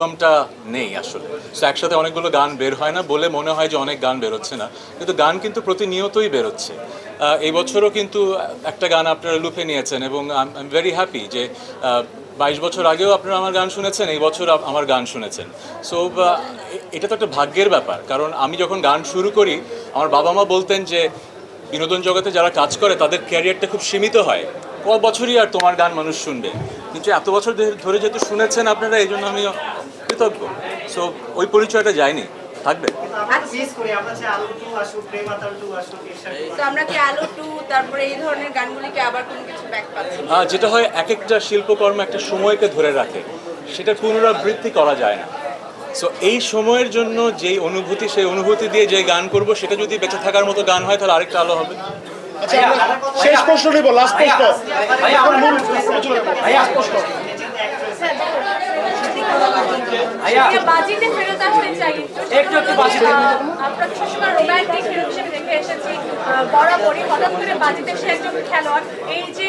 অ্যালবামটা নেই আসলে। তো একসাথে অনেকগুলো গান বের হয় না বলে মনে হয় যে অনেক গান বেরোচ্ছে না। কিন্তু গান কিন্তু প্রতিনিয়তই বেরোচ্ছে। এই বছরও কিন্তু একটা গান আপনারা লুফে নিয়েছেন এবং আই এম ভেরি হ্যাপি যে বাইশ বছর আগেও আপনারা আমার গান শুনেছেন, এই বছর আমার গান শুনেছেন। সো এটা তো একটা ভাগ্যের ব্যাপার। কারণ আমি যখন গান শুরু করি, আমার বাবা মা বলতেন যে, বিনোদন জগতে যারা কাজ করে, তাদের ক্যারিয়ারটা খুব সীমিত হয়। ক বছরই আর তোমার গান মানুষ শুনবে। কিন্তু এত বছর ধরে যেহেতু শুনেছেন আপনারা, এই জন্য আমি কৃতজ্ঞ সো ওই পরিচয়টা যায়নি থাকবে যেটা হয় এক একটা শিল্পকর্ম একটা সময়কে ধরে রাখে সেটা পুনরাবৃত্তি করা যায় না সো এই সময়ের জন্য যেই অনুভূতি সেই অনুভূতি দিয়ে যে গান করব সেটা যদি বেঁচে থাকার মতো গান হয় তাহলে আরেকটা আলো হবে আচ্ছা আমরা শেষ প্রশ্ন নিব লাস্ট প্রশ্নে বাজিতে ফেরত আসতে চাই। একটু একটু বাজিতে। আমরা তো সবসময় রোমান্টিক হিসেবে দেখে এসেছি। বরাবরই হঠাৎ করে বাজিতে সে একজন খেলোয়াড়। এই যে